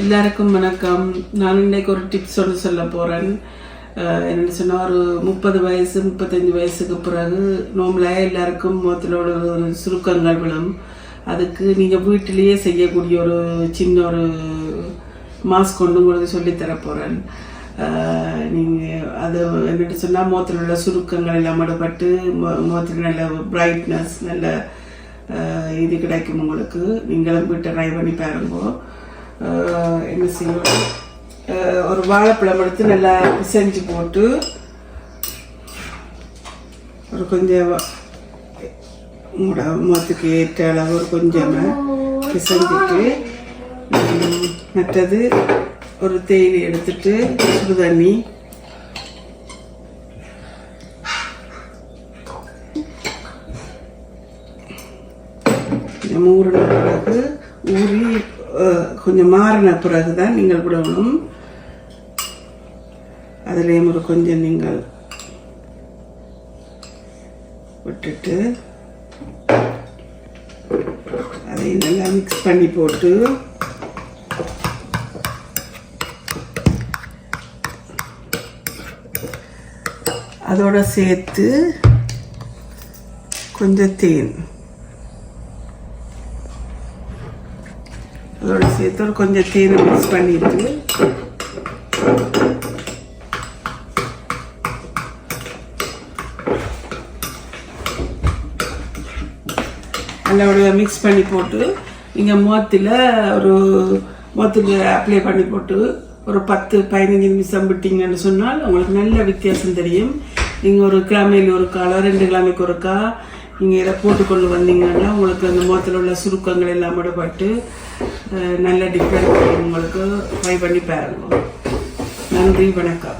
எல்லாருக்கும் வணக்கம். நான் இன்னைக்கு ஒரு டிப்ஸ் ஒன்று சொல்ல போகிறேன் என்னென்னு சொன்னால் ஒரு முப்பது வயசு முப்பத்தஞ்சு வயசுக்கு பிறகு நோம்பலாக எல்லாருக்கும் முகத்தில் ஒரு சுருக்கங்கள் விழும். அதுக்கு நீங்கள் வீட்டிலேயே செய்யக்கூடிய ஒரு சின்ன ஒரு மாஸ்க் கொண்டு உங்களுக்கு சொல்லித்தர போகிறேன் நீங்கள் அது என்னென்னு சொன்னால் முகத்தில் உள்ள சுருக்கங்கள் எல்லாம் மடுபட்டு முகத்தில் நல்ல பிரைட்னஸ் நல்ல இது கிடைக்கும் உங்களுக்கு. நீங்களும் வீட்டை ட்ரை பண்ணி பாருங்க. என்ன செய்யணும் ஒரு வாழைப்பழம் எடுத்து நல்லா பிசைஞ்சு போட்டு ஒரு கொஞ்சம் உங்களோட முகத்துக்கு ஏற்ற அளவு ஒரு கொஞ்சமாக பிசைஞ்சிட்டு மற்றது ஒரு தேயிலை எடுத்துட்டு சுடு தண்ணி கொஞ்சம் ஊறின பிறகு ஊறி கொஞ்சம் மாறின பிறகு தான் நீங்கள் விடணும் அதுலேயும் ஒரு கொஞ்சம் நீங்கள் விட்டுட்டு அதை நல்லா மிக்ஸ் பண்ணி போட்டு அதோட சேர்த்து கொஞ்சம் தேன். அதோட சேர்த்து ஒரு கொஞ்சம் தேன் மிக்ஸ் பண்ணிட்டு நல்லபடியாக மிக்ஸ் பண்ணி போட்டு நீங்கள் முகத்தில் ஒரு முகத்துக்கு அப்ளை பண்ணி போட்டு ஒரு பத்து பதினஞ்சு நிமிஷம் விட்டிங்கன்னு சொன்னால் உங்களுக்கு நல்ல வித்தியாசம் தெரியும் நீங்கள் ஒரு கிழமையில் ஒரு காலம் ரெண்டு கிழமைக்கு ஒருக்கா நீங்கள் இதை போட்டுக்கொண்டு வந்தீங்கன்னா உங்களுக்கு அந்த முகத்தில் உள்ள சுருக்கங்கள் எல்லாம் விடப்பட்டு நல்ல டிஃப்ரெண்ட் உங்களுக்கு ட்ரை பண்ணி பாருங்க. நன்றி வணக்கம்.